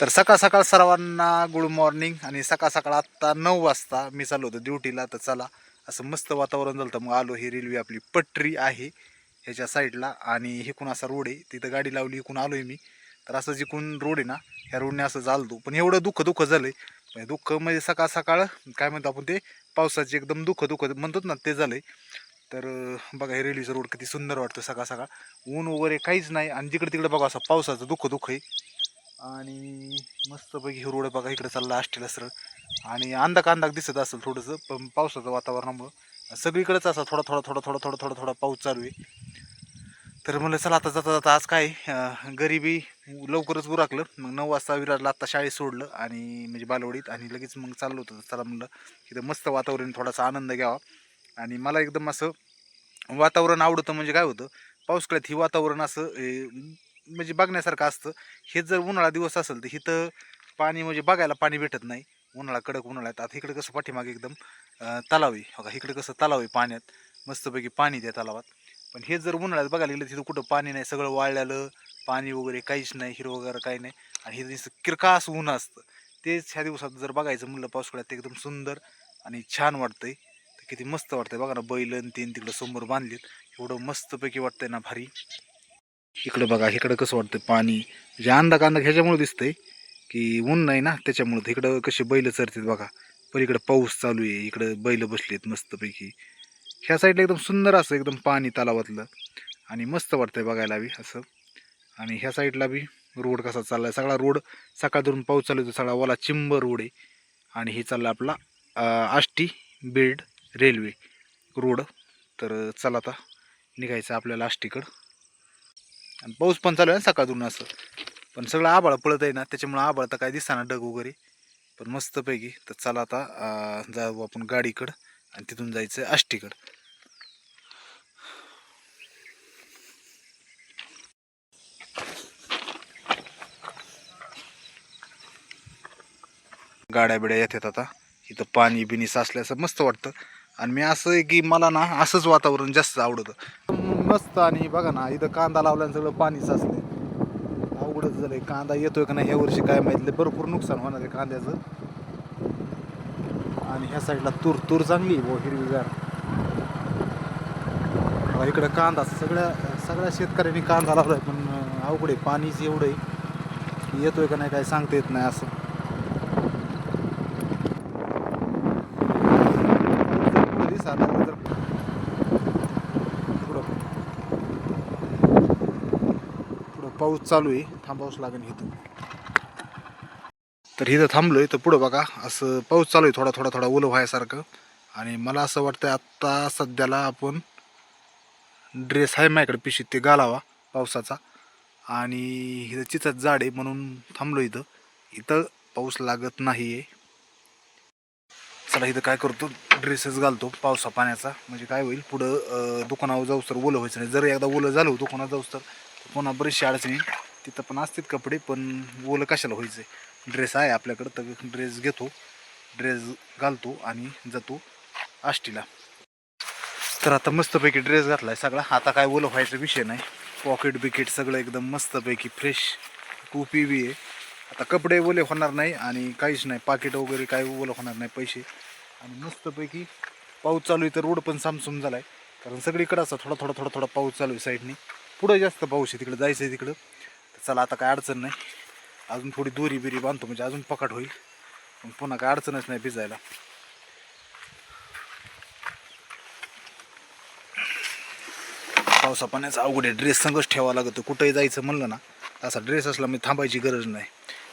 तर सकाळ सकाळ सर्वांना गुड मॉर्निंग आणि सकाळ सकाळ आत्ता नऊ वाजता मी चाललो होतो ड्युटीला तर चला असं मस्त वातावरण झालं होतं. मग आलो ही रेल्वे आपली पटरी आहे ह्याच्या साईडला आणि हिकून असा रोड आहे. तिथं गाडी लावली इकून आलो आहे मी. तर असं जिकून रोड आहे ना ह्या रोडने असं चालतो. पण एवढं दुःख दुःख झालं आहे म्हणजे दुःख म्हणजे सकाळ सकाळ काय म्हणतो आपण ते पावसाचे एकदम दुःख दुःख म्हणतात ना ते झालंय. तर बघा हे रेल्वेचं रोड किती सुंदर वाटतं सकाळ सकाळ. ऊन वगैरे काहीच नाही आणि जिकडे तिकडे बघा असं पावसाचं दुःख दुःख आहे. आणि मस्तपैकी हिरवळ बघा इकडे चालला आष्टीला सरळ. आणि अंधाक अंधाक दिसत असेल थोडंसं पण पावसाचं वातावरणामुळं. सगळीकडेच असा थोडा थोडा थोडा थोडा थोडा थोडा थोडा पाऊस चालू आहे. तर म्हणलं चला आता जाता जाता आज काय गरिबी लवकरच उरकलं. मग नऊ वाजता विराजला आत्ता शाळेत सोडलं आणि म्हणजे बालवडीत आणि लगेच मग चाललो होतं. चला म्हणलं इथं मस्त वातावरण थोडासा आनंद घ्यावा. आणि मला एकदम असं वातावरण आवडतं म्हणजे काय होतं पावसाळ्यात ही वातावरण असं म्हणजे बघण्यासारखं असतं. हे जर उन्हाळा दिवस असेल तर इथं पाणी म्हणजे बघायला पाणी भेटत नाही. उन्हाळा कडक उन्हाळ्यात. आता इकडे कसं पाठीमागे एकदम तलाव आहे. बघा इकडे कसं तलाव आहे पाण्यात. मस्तपैकी पाणी त्या तलावात. पण हे जर उन्हाळ्यात बघायला गेलं तिथं कुठं पाणी नाही. सगळं वाळलेलं पाणी वगैरे काहीच नाही हिरवं वगैरे काही नाही. आणि हे नुसतं किरकास ऊन असतं. तेच ह्या दिवसात जर बघायचं म्हणलं पावसाळ्यात ते एकदम सुंदर आणि छान वाटतंय. तर किती मस्त वाटतंय. बघा ना बैल आणि तीन तिकडं समोर बांधलीत. एवढं मस्तपैकी वाटतंय ना भारी. इकडं बघा इकडं कसं वाटतं पाणी. म्हणजे अंदा कांदा ह्याच्यामुळे दिसतंय की ऊन नाही ना त्याच्यामुळं तर इकडं कसे बैल चरतात बघा. पण इकडं पाऊस चालू आहे इकडं बैल बसलेत मस्तपैकी. ह्या साईडला एकदम सुंदर असं एकदम पाणी तलावातलं. आणि मस्त वाटतंय बघायला बी असं. आणि ह्या साईडला बी रोड कसा चाललाय सगळा रोड सकाळ धरून पाऊस चालू आहे सगळा ओला चिंब रोड आहे. आणि हे चालला आपला आष्टी बीड रेल्वे रोड. तर चला आता निघायचं आपल्याला आष्टीकडं. आणि पाऊस पण चालू आहे ना सकाळतून असं. पण सगळं आबाळ पळत आहे ना त्याच्यामुळं आबाळ तर काय दिसताना डग वगैरे. पण मस्तपैकी. तर चला आता जाऊ आपण गाडीकडं आणि तिथून जायचं आष्टीकडं. गाड्या बिड्या येतात आता. इथं पाणी बिनी साचल्याचं मस्त वाटतं. आणि मी असं आहे की मला ना असंच वातावरण जास्त आवडतं. मस्त आणि बघा ना इथं कांदा लावल्यानं सगळं पाणी साचलंय अवघडच झालंय. कांदा येतोय का नाही ह्या वर्षी काय माहिती भरपूर नुकसान होणार आहे कांद्याचं. आणि ह्या साईडला तूर तूर चांगली आहे हिरवीगार. इकडं कांदा सगळ्या सगळ्या शेतकऱ्यांनी कांदा लावलाय पण अवघड आहे. पाणीच एवढं आहे. येतोय का नाही काय सांगता येत नाही असं. पुढं पुढं. पुढं पाऊस चालू आहे थांबावंच लागेल इथं. तर इथं थांबलोय तर पुढं बघा असं पाऊस चालू आहे थोडा थोडा थोडा ओलं व्हायसारखं. आणि मला असं वाटतं आत्ता सध्याला आपण ड्रेस आहे माझ्याकडे पिशीत ते घालावा पावसाचा. आणि इथं चिचत जाड आहे म्हणून थांबलो इथं. इथं पाऊस लागत नाही आहे चला इथं काय करतो ड्रेसेस घालतो पावसा पाण्याचा. म्हणजे काय होईल पुढं दुकानावर जाऊस तर ओलं व्हायचं नाही. जर एकदा ओलं झालं दुकानात जाऊस तर पुन्हा बरीचशी अडचणी तिथं पण असतात कपडे पण ओलं कशाला व्हायचं ड्रेस आहे आपल्याकडं तर ड्रेस घेतो. ड्रेस घालतो आणि जातो आष्टीला. तर आता मस्तपैकी ड्रेस घातला आहे सगळा. आता काय ओलं व्हायचा विषय नाही. पॉकेट बिकेट सगळं एकदम मस्तपैकी फ्रेश टोपी बी आहे. आता कपडे ओले होणार नाही आणि काहीच नाही. पाकिट वगैरे काय ओलं होणार नाही पैसे. आणि मस्तपैकी पाऊस चालू आहे तर रोड पण सामसूम आहे कारण सगळीकडं असा थोडा थोडा थोडा थोडा पाऊस चालू आहे साईडनी. पुढं जास्त पाऊस आहे तिकडं जायचं आहे तिकडं. तर चला आता काय अडचण नाही. अजून थोडी दोरी बिरी बांधतो म्हणजे अजून पकड होईल. पण पुन्हा काय अडचणच नाही भिजायला. पावसा पाण्याचा अवघड आहे. ड्रेस संगच ठेवावा लागतो. कुठंही जायचं म्हणलं ना असा ड्रेस असला मी थांबायची गरज नाही.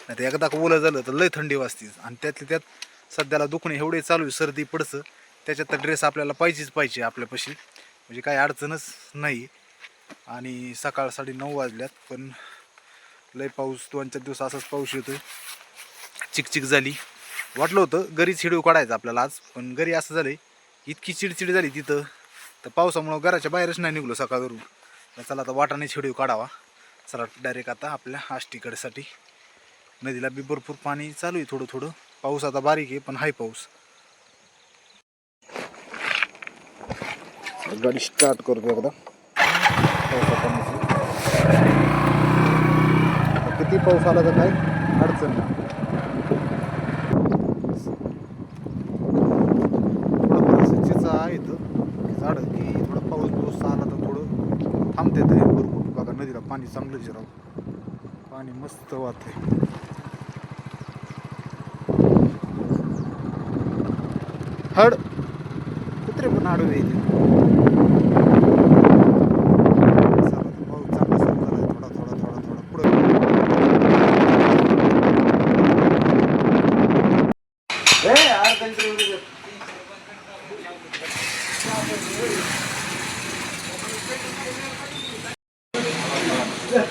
नाही तर एकदा का ओलं झालं तर लय थंडी वाजते. आणि त्यातल्या त्यात सध्याला दुखणे एवढे चालू आहे सर्दी पडचं त्याच्यात तर ड्रेस आपल्याला पाहिजेच पाहिजे आपल्यापाशी. म्हणजे काही अडचणच नाही. आणि सकाळ साडे नऊ वाजल्यात पण लय पाऊस दोन चार दिवस असाच पाऊस येतो चिकचिक झाली. वाटलं होतं घरी चिडू काढायचं आपल्याला आज पण घरी असं झालंय इतकी चिडचिड झाली तिथं तर पावसामुळं घराच्या बाहेरच नाही निघलो सकाळवरून. तर चला आता वाटाने छिडीव काढावा. चला डायरेक्ट आता आपल्या आष्टीकडेसाठी. नदीला बी भरपूर पाणी चालू आहे थोडं थोडं. पाऊस आता बारीक आहे पण हाय पाऊस. गाडी स्टार्ट करतो एकदा. किती पाऊस आला तर काय अडचण नाही. आहे झाड की थोडं पाऊस पाऊस आला तर थोडं थांबते भरपूर. बघा नदीला पाणी चांगलं जिराव पाणी मस्त वाहतंय हड कुत्रे पण हाडू येते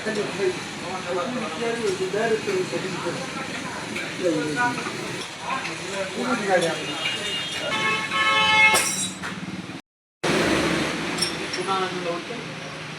Thank you. 주방하는 거 어때?